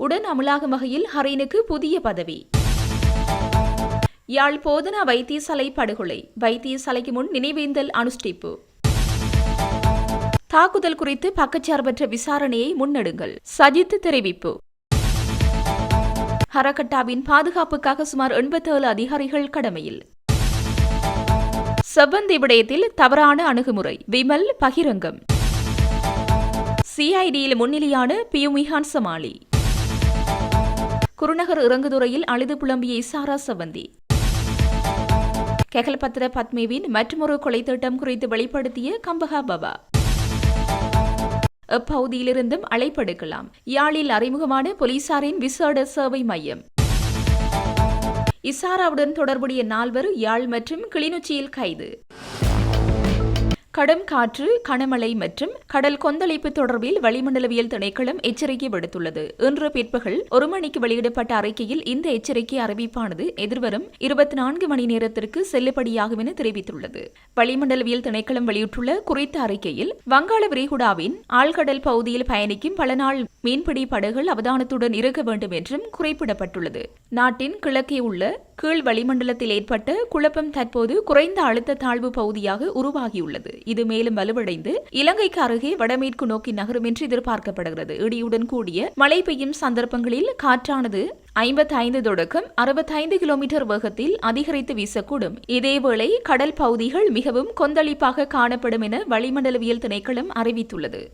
உடன் அமலாகும் வகையில் ஹரீனுக்கு புதிய பதவி. யாழ் போதனா வைத்தியசாலை படுகொலை. வைத்தியசாலைக்கு முன் நினைவேந்தல் அனுஷ்டிப்பு. தாக்குதல் குறித்து பக்கச்சார்பற்ற விசாரணையை முன்னெடுங்கள். சஜித் தெரிவிப்பு. ஹரகட்டாவின் பாதுகாப்புக்காக சுமார் எண்பத்தேழு அதிகாரிகள் கடமையில். செவ்வந்தி விடயத்தில் தவறான அணுகுமுறை. விமல் பகிரங்கம். சிஐடியில் முன்னிலையான பியுமிஹான் சமாளி. குருநகர் இறங்குதுறையில் அழுது புலம்பிய இசாரா சவந்தி கெகல்பத்ர பத்மேவின் மற்றொரு கொலை திட்டம் குறித்து வெளிப்படுத்திய கம்பகா பபா அப்பகுதியிலிருந்தும் அழைப்படுக்கலாம் யாழில் அறிமுகமான போலீசாரின் விசேட சேவை மையம். இசாராவுடன் தொடர்புடைய நால்வர் யாழ் மற்றும் கிளிநொச்சியில் கைது. கடும் காற்று கனமழை மற்றும் கடல் கொந்தளிப்பு தொடர்பில் வளிமண்டலவியல் திணைக்களம் எச்சரிக்கை விடுத்துள்ளது. இன்று பிற்பகல் ஒரு மணிக்கு வெளியிடப்பட்ட அறிக்கையில் இந்த எச்சரிக்கை அறிவிப்பானது எதிர்வரும் இருபத்தி நான்கு மணி நேரத்திற்கு செல்லுபடியாகும் என தெரிவித்துள்ளது. வளிமண்டலவியல் திணைக்களம் வெளியிட்டுள்ள குறித்த அறிக்கையில் வங்காள விரிகுடாவின் ஆழ்கடல் பகுதியில் பயணிக்கும் பல நாள் மீன்பிடி படகுகள் அவதானத்துடன் இருக்க வேண்டும் என்றும் குறிப்பிடப்பட்டுள்ளது. நாட்டின் கிழக்கே உள்ள கீழ் வளிமண்டலத்தில் ஏற்பட்ட குழப்பம் தற்போது குறைந்த அழுத்த தாழ்வு பகுதியாக உருவாகியுள்ளது. இது மேலும் வலுவடைந்து இலங்கைக்கு அருகே வடமேற்கு நோக்கி நகரும் என்று எதிர்பார்க்கப்படுகிறது. இடியுடன் கூடிய மழை பெய்யும் சந்தர்ப்பங்களில் காற்றானது ஐம்பத்தி ஐந்து தொடக்கம் அறுபத்தைந்து கிலோமீட்டர் வேகத்தில் அதிகரித்து வீசக்கூடும். இதேவேளை கடல் பகுதிகள் மிகவும் கொந்தளிப்பாக காணப்படும் என வளிமண்டலவியல் திணைக்களம் அறிவித்துள்ளது.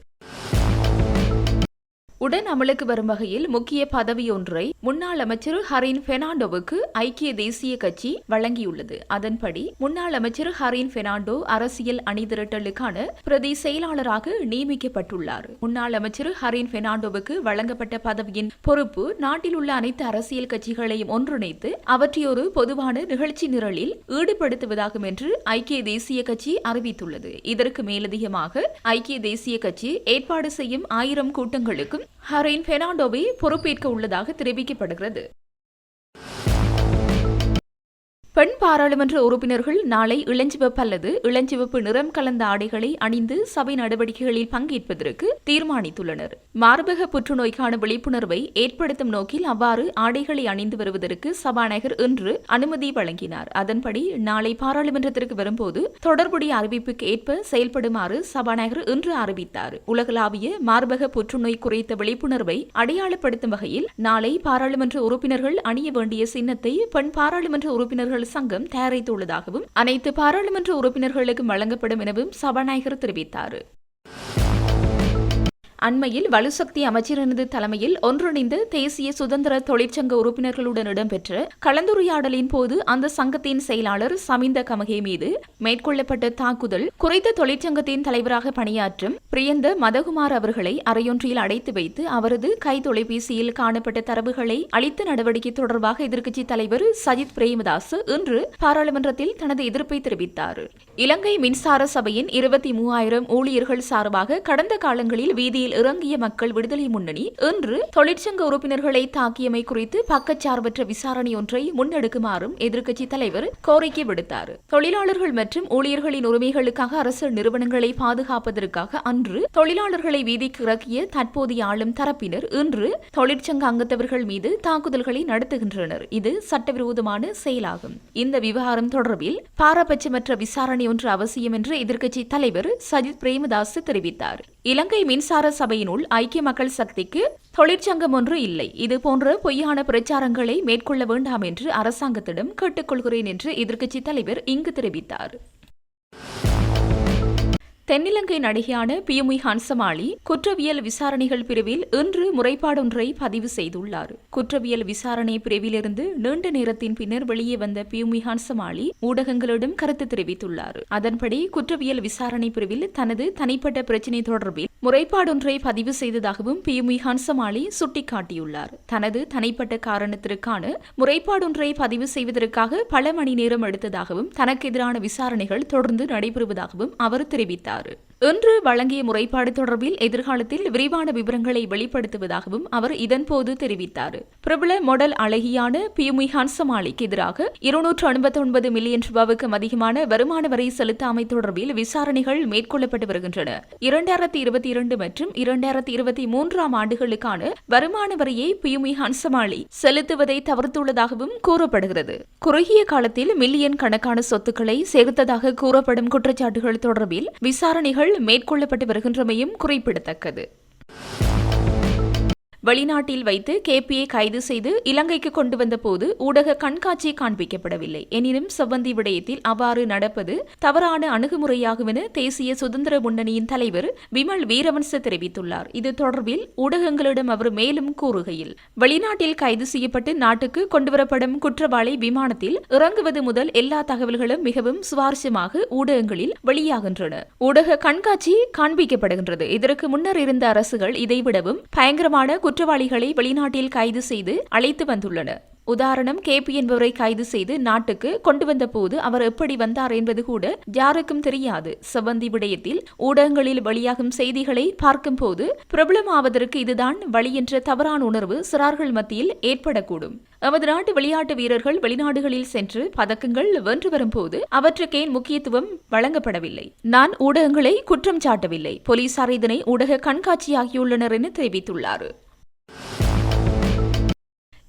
உடன் அமலுக்கு வரும் வகையில் முக்கிய பதவியொன்றை முன்னாள் அமைச்சர் ஹரின் பெர்னாண்டோவுக்கு ஐக்கிய தேசிய கட்சி வழங்கியுள்ளது. அதன்படி முன்னாள் அமைச்சர் ஹரின் பெர்னாண்டோ அரசியல் அணிதிரட்டலுக்கான பிரதி செயலாளராக நியமிக்கப்பட்டுள்ளார். முன்னாள் அமைச்சர் ஹரின் பெர்னாண்டோவுக்கு வழங்கப்பட்ட பதவியின் பொறுப்பு நாட்டில் உள்ள அனைத்து அரசியல் கட்சிகளையும் ஒன்றிணைத்து அவற்றை ஒரு பொதுவான நிகழ்ச்சி நிரலில் ஈடுபடுத்துவதாகும் என்று ஐக்கிய தேசிய கட்சி அறிவித்துள்ளது. இதற்கு மேலதிகமாக ஐக்கிய தேசிய கட்சி ஏற்பாடு செய்யும் ஆயிரம் கூட்டங்களுக்கும் ஹரின் பெர்னாண்டோவை பொறுப்பேற்க உள்ளதாக தெரிவிக்கப்படுகிறது. பெண் பாராளுமன்ற உறுப்பினர்கள் நாளை இளஞ்சிவப்பு அல்லது இளஞ்சிவப்பு நிறம் கலந்த ஆடைகளை அணிந்து சபை நடவடிக்கைகளில் பங்கேற்பதற்கு தீர்மானித்துள்ளனர். மார்பக புற்றுநோய்க்கான விழிப்புணர்வை ஏற்படுத்தும் நோக்கில் அவ்வாறு ஆடைகளை அணிந்து வருவதற்கு சபாநாயகர் இன்று அனுமதி வழங்கினார். அதன்படி நாளை பாராளுமன்றத்திற்கு வரும்போது தொடர்புடைய அறிவிப்புக்கு ஏற்ப செயல்படுமாறு சபாநாயகர் இன்று அறிவித்தார். உலகளாவிய மார்பக புற்றுநோய் குறித்த விழிப்புணர்வை அடையாளப்படுத்தும் வகையில் நாளை பாராளுமன்ற உறுப்பினர்கள் அணிய வேண்டிய சின்னத்தை பெண் பாராளுமன்ற உறுப்பினர்கள் சங்கம் தயாரித்துள்ளதாகவும் அனைத்து பாராளுமன்ற உறுப்பினர்களுக்கும் வழங்கப்படும் எனவும் சபாநாயகர் தெரிவித்தார். அண்மையில் வலுசக்தி அமைச்சரினது தலைமையில் ஒன்றிணைந்த தேசிய சுதந்திர தொழிற்சங்க உறுப்பினர்களுடன் இடம்பெற்ற கலந்துரையாடலின் போது அந்த சங்கத்தின் செயலாளர் சமிந்த கமகே மீது மேற்கொள்ளப்பட்ட தாக்குதல் குறித்த தொழிற்சங்கத்தின் தலைவராக பணியாற்றும் பிரியந்த மதகுமார் அவர்களை அறையொன்றில் அடைத்து வைத்து அவரது கை தொலைபேசியில் காணப்பட்ட தரவுகளை அளித்த நடவடிக்கை தொடர்பாக எதிர்க்கட்சி தலைவர் சஜித் பிரேமதாஸ் இன்று பாராளுமன்றத்தில் தனது எதிர்ப்பை தெரிவித்தார். இலங்கை மின்சார சபையின் இருபத்தி மூவாயிரம் ஊழியர்கள் சார்பாக கடந்த காலங்களில் வீதியில் இறங்கிய மக்கள் விடுதலை முன்னணி இன்று தொழிற்சங்க உறுப்பினர்களை தாக்கியமை குறித்து பக்கச்சார்பற்ற விசாரணை ஒன்றை முன்னெடுக்குமாறும் எதிர்க்கட்சி தலைவர் கோரிக்கை விடுத்தார். தொழிலாளர்கள் மற்றும் ஊழியர்களின் உரிமைகளுக்காக அரசு நிறுவனங்களை பாதுகாப்பதற்காக அன்று தொழிலாளர்களை வீதிக்கு இறக்கிய தற்போதைய ஆளும் தரப்பினர் இன்று தொழிற்சங்க அங்கத்தவர்கள் மீது தாக்குதல்களை நடத்துகின்றனர். இது சட்டவிரோதமான செயலாகும். இந்த விவகாரம் தொடர்பில் பாரபட்சமற்ற விசாரணை ஒன்று அவசியம் என்று எதிர்க்கட்சி தலைவர் சஜித் பிரேமதாஸ் தெரிவித்தார். இலங்கை மின்சார சபையினுள் ஐக்கிய மக்கள் சக்திக்கு தொழிற்சங்கம் ஒன்று இல்லை. இது போன்ற பொய்யான பிரச்சாரங்களை மேற்கொள்ள வேண்டாம் என்று அரசாங்கத்திடம் கேட்டுக்கொள்கிறேன் என்று எதிர்க்கட்சி தலைவர் இங்கு தெரிவித்தார். தென்னிலங்கை நடிகையான பியுமி ஹன்சமாளி குற்றவியல் விசாரணைகள் பிரிவில் இன்று முறைப்பாடொன்றை பதிவு செய்துள்ளார். குற்றவியல் விசாரணை பிரிவிலிருந்து நீண்ட நேரத்தின் பின்னர் வெளியே வந்த பியுமி ஹன்சமாளி ஊடகங்களிடம் கருத்து தெரிவித்துள்ளார். அதன்படி குற்றவியல் விசாரணை பிரிவில் தனது தனிப்பட்ட பிரச்சினை தொடர்பில் முறைப்பாடொன்றை பதிவு செய்ததாகவும் பியுமி ஹன்சமாளி சுட்டிக்காட்டியுள்ளார். தனது தனிப்பட்ட காரணத்திற்கான முறைப்பாடொன்றை பதிவு செய்வதற்காக பல மணி நேரம் எடுத்ததாகவும் தனக்கு எதிரான விசாரணைகள் தொடர்ந்து நடைபெறுவதாகவும் அவர் தெரிவித்தார். இன்று வழங்கிய முறைப்பாடு தொடர்பில் எதிர்காலத்தில் விரிவான விவரங்களை வெளிப்படுத்துவதாகவும் அவர் இதன்போது தெரிவித்தார். பிரபல மொடல் அழகியான பியுமி ஹன்சமாலிக்கு எதிராக இருநூற்று ஐம்பத்தி ஒன்பது மில்லியன் ரூபாவுக்கும் அதிகமான வருமான வரி செலுத்தாமை தொடர்பில் விசாரணைகள் மேற்கொள்ளப்பட்டு வருகின்றன. இரண்டாயிரத்தி இருபத்தி இருபத்தி இரண்டு மற்றும் இரண்டாயிரத்தி இருபத்தி மூன்றாம் ஆண்டுகளுக்கான வருமான வரியை பியுமி ஹன்சமாளி செலுத்துவதை தவிர்த்துள்ளதாகவும் கூறப்படுகிறது. குறுகிய காலத்தில் மில்லியன் கணக்கான சொத்துக்களை சேர்த்ததாக கூறப்படும் குற்றச்சாட்டுகள் தொடர்பில் விசாரணைகள் மேற்கொள்ளப்பட்டு வருகின்றமையும் குறிப்பிடத்தக்கது. வெளிநாட்டில் வைத்து கேபியை கைது செய்து இலங்கைக்கு கொண்டு வந்த போது ஊடக கண்காட்சி காண்பிக்கப்படவில்லை. எனினும் செவ்வந்தி விடயத்தில் அவ்வாறு நடப்பது தவறான அணுகுமுறையாகும் என தேசிய சுதந்திர முன்னணியின் தலைவர் விமல் வீரவன்ச தெரிவித்துள்ளார். இது தொடர்பில் ஊடகங்களிடம் அவர் மேலும் கூறுகையில் வெளிநாட்டில் கைது செய்யப்பட்டு நாட்டுக்கு கொண்டுவரப்படும் குற்றவாளி விமானத்தில் இறங்குவது முதல் எல்லா தகவல்களும் மிகவும் சுவாரஸ்யமாக ஊடகங்களில் வெளியாகின்றன. ஊடக கண்காட்சி காண்பிக்கப்படுகின்றது. இதற்கு முன்னர் இருந்த அரசுகள் இதைவிடவும் பயங்கரமான குற்றவாளிகளை வெளிநாட்டில் கைது செய்து அழைத்து வந்துள்ளன. உதாரணம் கேபி என்பவரை கைது செய்து நாட்டுக்கு கொண்டு வந்த போது அவர் எப்படி வந்தார் என்பது கூட யாருக்கும் தெரியாது. செவ்வந்தி விடயத்தில் ஊடகங்களில் வெளியாகும் செய்திகளை பார்க்கும் போது பிரபலமாவதற்கு இதுதான் வழி என்ற தவறான உணர்வு சிறார்கள் மத்தியில் ஏற்படக்கூடும். எமது நாட்டு விளையாட்டு வீரர்கள் வெளிநாடுகளில் சென்று பதக்கங்கள் வென்று வரும்போது அவற்றுக்கேன் முக்கியத்துவம் வழங்கப்படவில்லை? நான் ஊடகங்களை குற்றம் சாட்டவில்லை. போலீசார் இதனை ஊடக கண்காட்சியாகியுள்ளனர் என தெரிவித்துள்ளார்.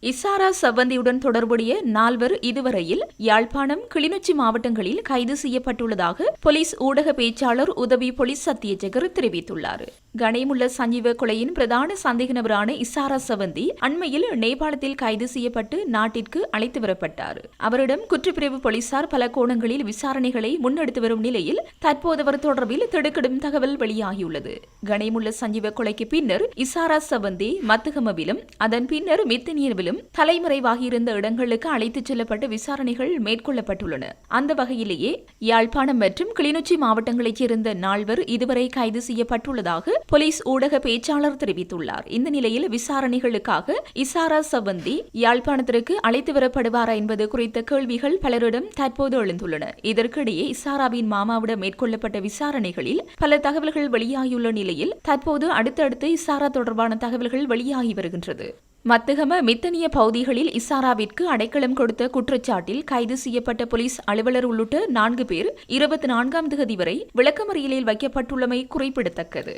இசாரா சவந்தியுடன் தொடர்புடைய நால்வர் இதுவரையில் யாழ்ப்பாணம் கிளிநொச்சி மாவட்டங்களில் கைது செய்யப்பட்டுள்ளதாக போலீஸ் ஊடக பேச்சாளர் உதவி போலீஸ் சத்தியஜகர் தெரிவித்துள்ளார். கணேமுள்ள சஞ்சீவ கொலையின் பிரதான சந்தேக நபரான இசாரா சவந்தி அண்மையில் நேபாளத்தில் கைது செய்யப்பட்டு நாட்டிற்கு அழைத்து வரப்பட்டார். அவரிடம் குற்றப்பிரிவு போலீசார் பல கோணங்களில் விசாரணைகளை முன்னெடுத்து வரும் நிலையில் தற்போது அவர் தொடர்பில் திடுக்கிடும் தகவல் வெளியாகியுள்ளது. கணேமுள்ள சஞ்சீவ கொலைக்கு பின்னர் இசாரா சவந்தி மத்துகமவிலும் அதன் பின்னர் மித்தனியவிலும் மேலும் தலைமறைவாகியிருந்த இடங்களுக்கு அழைத்துச் செல்லப்பட்டு விசாரணைகள் மேற்கொள்ளப்பட்டுள்ளன. அந்த வகையிலேயே யாழ்ப்பாணம் மற்றும் கிளிநொச்சி மாவட்டங்களைச் சேர்ந்த நால்வர் இதுவரை கைது செய்யப்பட்டுள்ளதாக போலீஸ் ஊடக பேச்சாளர் தெரிவித்துள்ளார். இந்த நிலையில் விசாரணைகளுக்காக இசாரா சவந்தி யாழ்ப்பாணத்திற்கு அழைத்து வரப்படுவாரா என்பது குறித்த கேள்விகள் பலரிடம் தற்போது எழுந்துள்ளன. இதற்கிடையே இசாராவின் மாமாவிடம் மேற்கொள்ளப்பட்ட விசாரணைகளில் பல தகவல்கள் வெளியாகியுள்ள நிலையில் தற்போது அடுத்தடுத்து இசாரா தொடர்பான தகவல்கள் வெளியாகி வருகின்றது. மத்தகம மித்தனிய பகுதிகளில் இசாராவிற்கு அடைக்கலம் கொடுத்த குற்றச்சாட்டில் கைது செய்யப்பட்ட போலீஸ் அலுவலர் உள்ளிட்ட நான்கு பேர் இருபத்தி நான்காம் தேதி வரை விளக்கமறியலில் வைக்கப்பட்டுள்ளமை குறிப்பிடத்தக்கது.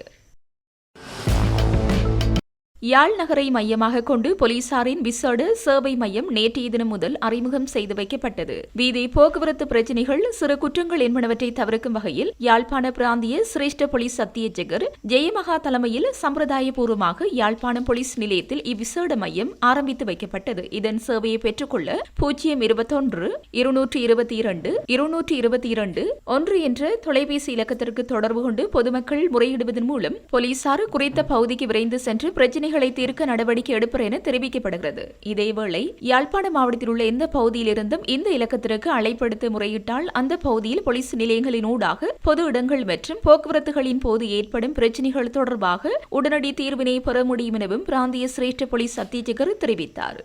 யாழ் நகரை மையமாக கொண்டு போலீசாரின் விசேட சேவை மையம் நேற்றைய தினம் முதல் அறிமுகம் செய்து வைக்கப்பட்டது. வீதி போக்குவரத்து பிரச்சினைகள் சிறு குற்றங்கள் என்பனவற்றை தவிர்க்கும் வகையில் யாழ்ப்பாண பிராந்திய சிரேஷ்ட போலீஸ் சத்தியஜகர் ஜெயமகா தலைமையில் சம்பிரதாயபூர்வமாக யாழ்ப்பாணம் போலீஸ் நிலையத்தில் இவ்விசேட மையம் ஆரம்பித்து வைக்கப்பட்டது. இதன் சேவையை பெற்றுக்கொள்ள பூஜ்ஜியம் இருபத்தொன்று இருநூற்றி இருபத்தி இரண்டு இருநூற்றி இருபத்தி இரண்டு ஒன்று என்ற தொலைபேசி இலக்கத்திற்கு தொடர்பு கொண்டு பொதுமக்கள் முறையிடுவதன் மூலம் போலீசார் குறித்த பகுதிக்கு விரைந்து சென்று பிரச்சினை பிரச்சினைகளை தீர்க்க நடவடிக்கை எடுப்பர் என தெரிவிக்கப்படுகிறது. இதேவேளை யாழ்ப்பாண மாவட்டத்தில் உள்ள எந்த பகுதியிலிருந்தும் இந்த இலக்கத்திற்கு அழைப்படுத்த முறையிட்டால் அந்த பகுதியில் போலீஸ் நிலையங்களின் ஊடாக பொது இடங்கள் மற்றும் போக்குவரத்துகளின் போது ஏற்படும் பிரச்சினைகள் தொடர்பாக உடனடி தீர்வினை பெற முடியும் எனவும் பிராந்திய சிரேஷ்ட போலீஸ் அத்தீட்சகர் தெரிவித்தார்.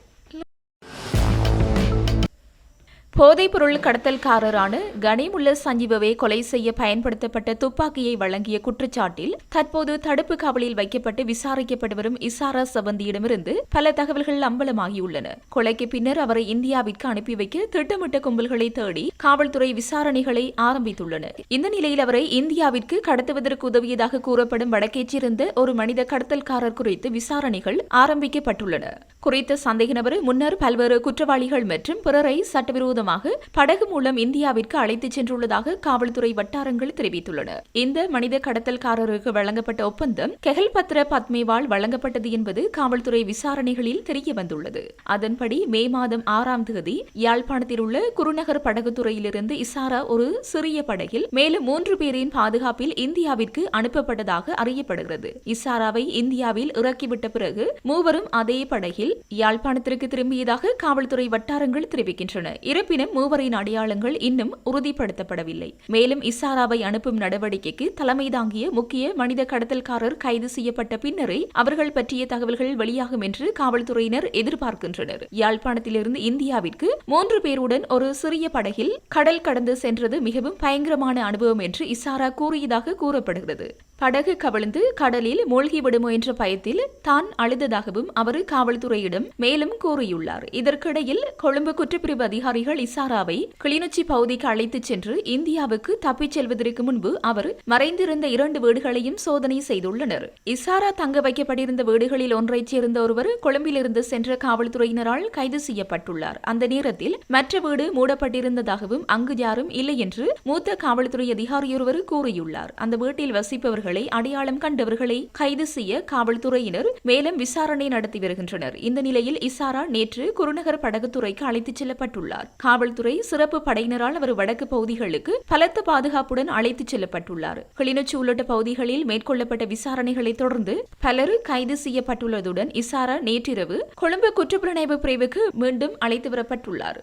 போதைப்பொருள் கடத்தல்காரரான கனிமுல்ல சஞ்சீவவே கொலை செய்ய பயன்படுத்தப்பட்ட துப்பாக்கியை வழங்கிய குற்றச்சாட்டில் தற்போது தடுப்பு காவலில் வைக்கப்பட்டு விசாரிக்கப்பட்டு வரும் இசாரா சவந்தியிடமிருந்து பல தகவல்கள் அம்பலமாகியுள்ளன. கொலைக்கு பின்னர் அவரை இந்தியாவிற்கு அனுப்பி வைக்க திட்டமிட்ட கும்பல்களை தேடி காவல்துறை விசாரணைகளை ஆரம்பித்துள்ளன. இந்த நிலையில் அவரை இந்தியாவிற்கு கடத்துவதற்கு உதவியதாக கூறப்படும் வடக்கே சேர்ந்த ஒரு மனித கடத்தல்காரர் குறித்து விசாரணைகள் ஆரம்பிக்கப்பட்டுள்ளன. குறித்த சந்தேக நபர் முன்னர் பல்வேறு குற்றவாளிகள் மற்றும் பிறரை சட்டவிரோத மூலமாக படகு மூலம் இந்தியாவிற்கு அழைத்துச் சென்றுள்ளதாக காவல்துறை வட்டாரங்கள் தெரிவித்துள்ளன. இந்த மனித கடத்தல்காரருக்கு வழங்கப்பட்ட ஒப்பந்தம் கெகல் பத்ர பத்மேவால் வழங்கப்பட்டது என்பது காவல்துறை விசாரணைகளில் தெரிய வந்துள்ளது அதன்படி மே மாதம் ஆறாம் தேதி யாழ்ப்பாணத்தில் உள்ள குருநகர் படகுத்துறையிலிருந்து இசாரா ஒரு சிறிய படகில் மேலும் மூன்று பேரின் பாதுகாப்பில் இந்தியாவிற்கு அனுப்பப்பட்டதாக அறியப்படுகிறது. இசாராவை இந்தியாவில் இறக்கிவிட்ட பிறகு மூவரும் அதே படகில் யாழ்ப்பாணத்திற்கு திரும்பியதாக காவல்துறை வட்டாரங்கள் தெரிவிக்கின்றன. இருப்பினும் இருப்பினும் மூவரின் அடையாளங்கள் இன்னும் உறுதிப்படுத்தப்படவில்லை. மேலும் இசாராவை அனுப்பும் நடவடிக்கைக்கு தலைமை தாங்கிய முக்கிய மனித கடத்தல்காரர் கைது செய்யப்பட்ட பின்னரே அவர்கள் பற்றிய தகவல்கள் வெளியாகும் என்று காவல்துறையினர் எதிர்பார்க்கின்றனர். யாழ்ப்பாணத்திலிருந்து இந்தியாவிற்கு மூன்று பேருடன் ஒரு சிறிய படகில் கடல் கடந்து சென்றது மிகவும் பயங்கரமான அனுபவம் என்று இசாரா கூறியதாக கூறப்படுகிறது. படகு கவிழ்ந்து கடலில் மூழ்கிவிடுமோ என்ற பயத்தில் தான் அழுததாகவும் அவர் காவல்துறையிடம் மேலும் கூறியுள்ளார். இதற்கிடையில் கொழும்பு குற்றப்பிரிவு அதிகாரிகள் இசாராவை கிளிநொச்சி பகுதிக்கு அழைத்துச் சென்று இந்தியாவுக்கு தப்பிச் செல்வதற்கு முன்பு அவர் மறைந்திருந்த இரண்டு வீடுகளையும் சோதனை செய்துள்ளனர். இசாரா தங்க வைக்கப்பட்டிருந்த வீடுகளில் ஒன்றைச் சேர்ந்த ஒருவர் கொழும்பிலிருந்து சென்ற காவல்துறையினரால் கைது செய்யப்பட்டுள்ளார். அந்த நேரத்தில் மற்ற வீடு மூடப்பட்டிருந்ததாகவும் அங்கு யாரும் இல்லை என்று மூத்த காவல்துறை அதிகாரியொருவர் கூறியுள்ளார். அந்த வீட்டில் வசிப்பவர்களை அடையாளம் கண்டவர்களை கைது செய்ய காவல்துறையினர் மேலும் விசாரணை நடத்தி வருகின்றனர். இந்த நிலையில் இசாரா நேற்று குருநகர் படகுத்துறைக்கு அழைத்துச் செல்லப்பட்டுள்ளார். காவல்துறை சிறப்பு படையினரால் அவர் வடக்கு பகுதிகளுக்கு பலத்த பாதுகாப்புடன் அழைத்துச் செல்லப்பட்டுள்ளார். கிளிநொச்சி உள்ளிட்ட பகுதிகளில் மேற்கொள்ளப்பட்ட விசாரணைகளை தொடர்ந்து பலர் கைது செய்யப்பட்டுள்ளதுடன் இசாரா நேற்றிரவு கொழும்பு குற்றப்புலனாய்வு பிரிவுக்கு மீண்டும் அழைத்து வரப்பட்டுள்ளார்.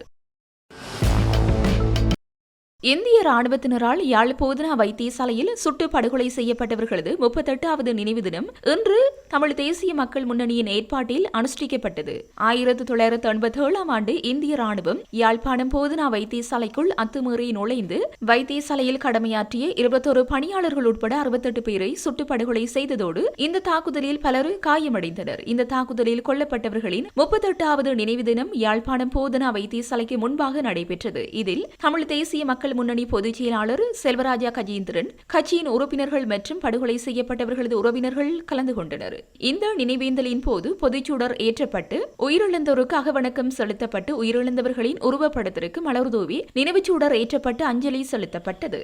இந்திய ராணுவத்தினரால் யாழ் போதனா வைத்தியசாலையில் சுட்டு படுகொலை செய்யப்பட்டவர்களது முப்பத்தெட்டாவது நினைவு தினம் இன்று தமிழ் தேசிய மக்கள் முன்னணியின் ஏற்பாட்டில் அனுஷ்டிக்கப்பட்டது. ஆயிரத்தி தொள்ளாயிரத்தி எண்பத்தி ஏழாம் ஆண்டு இந்திய ராணுவம் யாழ்ப்பாணம் போதனா வைத்தியசாலைக்குள் அத்துமீறி நுழைந்து வைத்தியசாலையில் கடமையாற்றிய இருபத்தொரு பணியாளர்கள் உட்பட அறுபத்தெட்டு பேரை சுட்டு படுகொலை செய்ததோடு இந்த தாக்குதலில் பலர் காயமடைந்தனர். இந்த தாக்குதலில் கொல்லப்பட்டவர்களின் முப்பத்தெட்டாவது நினைவு தினம் யாழ்ப்பாணம் போதனா வைத்தியசாலைக்கு முன்பாக நடைபெற்றது. இதில் தமிழ் தேசிய மக்கள் முன்னணி பொதுச் செயலாளர் செல்வராஜா கஜேந்திரன் கட்சியின் உறுப்பினர்கள் மற்றும் படுகொலை செய்யப்பட்டவர்களது உறவினர்கள் கலந்து கொண்டனர். இந்த நினைவேந்தலின் போது பொதுச்சூடர் ஏற்றப்பட்டு உயிரிழந்தோருக்கு அகவணக்கம் செலுத்தப்பட்டு உயிரிழந்தவர்களின் உருவப்படத்திற்கு மலர்தூவி நினைவுச்சூடர் ஏற்றப்பட்டு அஞ்சலி செலுத்தப்பட்டது.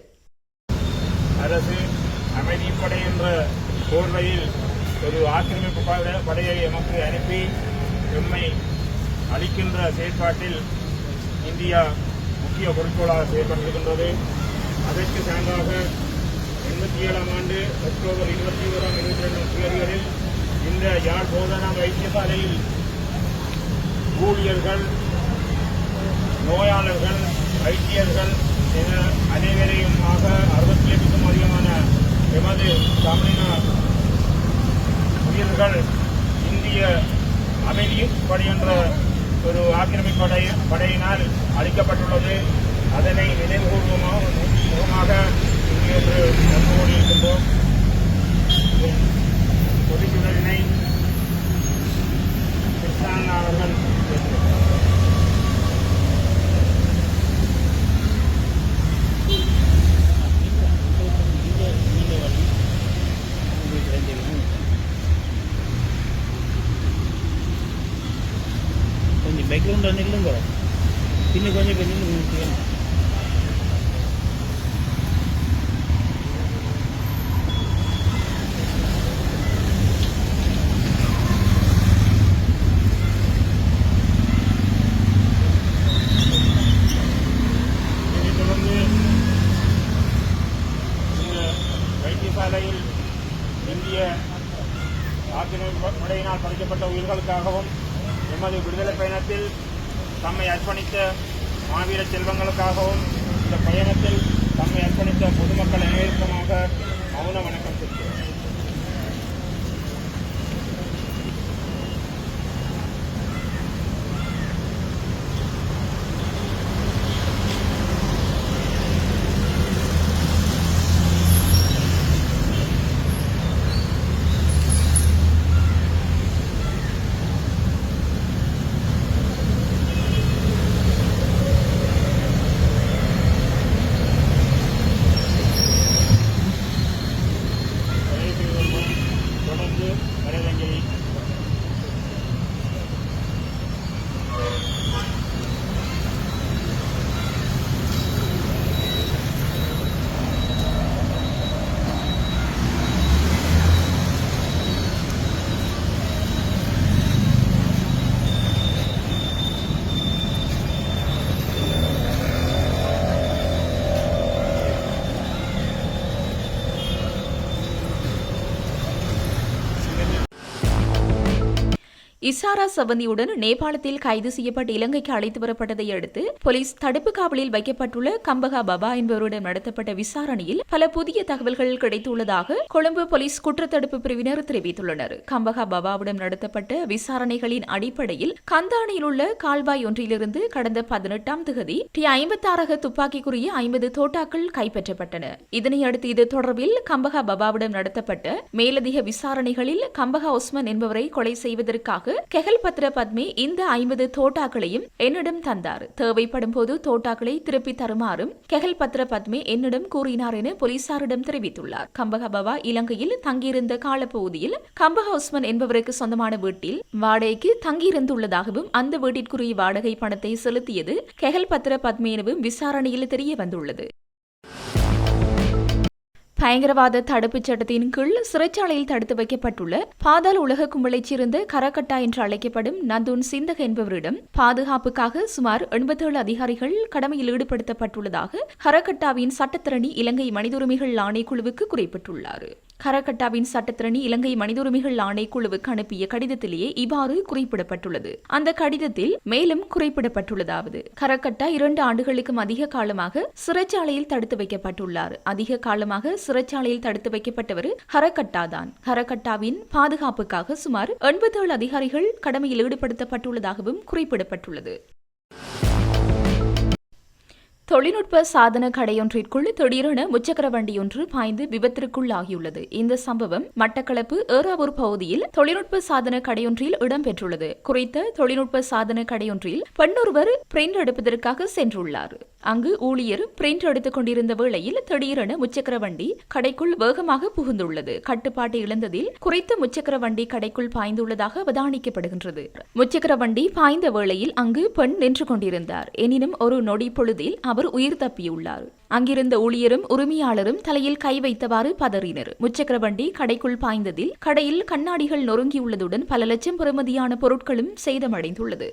அரசு அமைதிப்படை என்ற போர்வையில் ஒரு ஆக்கிரமிப்பு படையை எமக்கு அனுப்பி எம்மை அளிக்கின்ற செயற்பாட்டில் இந்தியா முக்கிய குறிக்கோளாக செயல்பட்டிருக்கின்றது. அதற்கு சான்றாக எண்பத்தி ஏழாம் ஆண்டு அக்டோபர் இருபத்தி ஓராம் இருபத்தி ரெண்டாம் தேதிகளில் இந்த யாழ் போதனா வைத்தியசாலையில் ஊழியர்கள் நோயாளர்கள் வைத்தியர்கள் என அனைவரையுமாக அறுபத்தி எட்டுக்கும் அதிகமான எமது தமிழின உயிர்கள் இந்திய அமைதி படை ஒரு ஆக்கிரமிப்பு படை படையினால் அளிக்கப்பட்டுள்ளது அதனை நினைவுபூர்வமாக முகமாக இங்கே இன்று நடந்து கொண்டிருக்கின்றோம் பொதுச்சுடரினை கிருஷ்ணா அவர்கள் சைக்கிளும் கொஞ்சம் இல்லைங்க இன்னும் கொஞ்சம் பின்ன நில்லுங்க வைத்தியசாலையில் இந்திய ஆக்கிரமிப்பு படையினால் பறிக்கப்பட்ட உயிர்களுக்காகவும் எமது விடுதலை பயணத்தில் தம்மை அர்ப்பணித்த மாவீர செல்வங்களுக்காகவும் இந்த பயணத்தில் தம்மை அர்ப்பணித்த பொதுமக்கள் அனைவருக்குமாக மௌன வணக்கம் செலுத்துகிறேன் தயவு செய்து தொடர்ந்து மரியாதையை இசாரா சவந்தியுடன் நேபாளத்தில் கைது செய்யப்பட்டு இலங்கைக்கு அழைத்து வரப்பட்டதை அடுத்து போலீஸ் தடுப்பு காவலில் வைக்கப்பட்டுள்ள கம்பகா பபா என்பவருடன் நடத்தப்பட்ட விசாரணையில் பல புதிய தகவல்கள் கிடைத்துள்ளதாக கொழும்பு போலீஸ் குற்றத்தடுப்பு பிரிவினர் தெரிவித்துள்ளனர். கம்பகா பபாவிடம் நடத்தப்பட்ட விசாரணைகளின் அடிப்படையில் கந்தானியில் உள்ள கால்வாய் ஒன்றிலிருந்து கடந்த பதினெட்டாம் திகதி டி ஐம்பத்தாறக துப்பாக்கிக்குரிய ஐம்பது தோட்டாக்கள் கைப்பற்றப்பட்டன. இதனையடுத்து இது தொடர்பில் கம்பகா பபாவிடம் நடத்தப்பட்ட மேலதிக விசாரணைகளில் கம்பகா உஸ்மன் என்பவரை கொலை செய்வதற்காக கெகல் பத்ர பத்மி இந்த ஐம்பது தோட்டாக்களையும் என்னிடம் தந்தார். தேவைப்படும் போது தோட்டாக்களை திருப்பி தருமாறும் கெகல் பத்ர பத்மி என்னிடம் கூறினார் என போலீசாரிடம் தெரிவித்துள்ளார். கம்பஹபவா இலங்கையில் தங்கியிருந்த காலப்பகுதியில் கம்பஹவுஸ்மன் என்பவருக்கு சொந்தமான வீட்டில் வாடகைக்கு தங்கியிருந்துள்ளதாகவும் அந்த வீட்டிற்குரிய வாடகை பணத்தை செலுத்தியது கெகல் பத்ர பத்மி எனவும் விசாரணையில் தெரிய வந்துள்ளது பயங்கரவாத தடுப்புச் சட்டத்தின் கீழ் சிறைச்சாலையில் தடுத்து வைக்கப்பட்டுள்ள பாதாள உலக கும்பலைச் சேர்ந்த கரகட்டா என்று அழைக்கப்படும் நந்தூன் சிந்தக என்பவரிடம் பாதுகாப்புக்காக சுமார் எண்பத்தேழு அதிகாரிகள் கடமையில் ஈடுபடுத்தப்பட்டுள்ளதாக கரகட்டாவின் சட்டத்திரணி இலங்கை மனிதுரிமைகள் ஆணைக்குழுவுக்கு குறிப்பிட்டுள்ளார். கரகட்டாவின் சட்டத்திரணி இலங்கை மனித உரிமைகள் ஆணைக்குழுவுக்கு அனுப்பிய கடிதத்திலேயே இவ்வாறு குறிப்பிடப்பட்டுள்ளது. அந்த கடிதத்தில் மேலும் குறிப்பிடப்பட்டுள்ளதாவது கரகட்டா இரண்டு ஆண்டுகளுக்கும் அதிக காலமாக சிறைச்சாலையில் தடுத்து வைக்கப்பட்டுள்ளார். அதிக காலமாக சிறைச்சாலையில் தடுத்து வைக்கப்பட்டவர் ஹரகட்டா தான் ஹரகட்டாவின் பாதுகாப்புக்காக சுமார் எண்பத்தேழு அதிகாரிகள் கடமையில் ஈடுபடுத்தப்பட்டுள்ளதாகவும் குறிப்பிடப்பட்டுள்ளது. தொழில்நுட்ப சாதன கடையொன்றிற்குள் திடீரென முச்சக்கர வண்டியொன்று பாய்ந்து விபத்திற்குள்ளாகியுள்ளது. இந்த சம்பவம் மட்டக்களப்பு ஏறாவூர் பகுதியில் தொழில்நுட்ப சாதன கடையொன்றில் இடம்பெற்றுள்ளது. குறித்த தொழில்நுட்ப சாதன கடையொன்றில் பெண்ணொருவர் பிரிண்ட் எடுப்பதற்காக சென்றுள்ளார். அங்கு ஊழியர் பிரிண்ட் எடுத்துக் கொண்டிருந்த வேளையில் திடீரென முச்சக்கர வண்டி கடைக்குள் வேகமாக புகுந்துள்ளது. கட்டுப்பாட்டை இழந்ததில் குறைத்த முச்சக்கர வண்டி கடைக்குள் பாய்ந்துள்ளதாக அவதானிக்கப்படுகின்றது. முச்சக்கர வண்டி பாய்ந்த வேளையில் அங்கு பெண் நின்று கொண்டிருந்தார். எனினும் ஒரு நொடி பொழுதில் அவர் உயிர் தப்பியுள்ளார். அங்கிருந்த ஊழியரும் உரிமையாளரும் தலையில் கை வைத்தவாறு பதறினர். முச்சக்கர வண்டி கடைக்குள் பாய்ந்ததில் கடையில் கண்ணாடிகள் நொறுங்கியுள்ளதுடன் பல லட்சம் பெறுமதியான பொருட்களும் சேதமடைந்துள்ளது.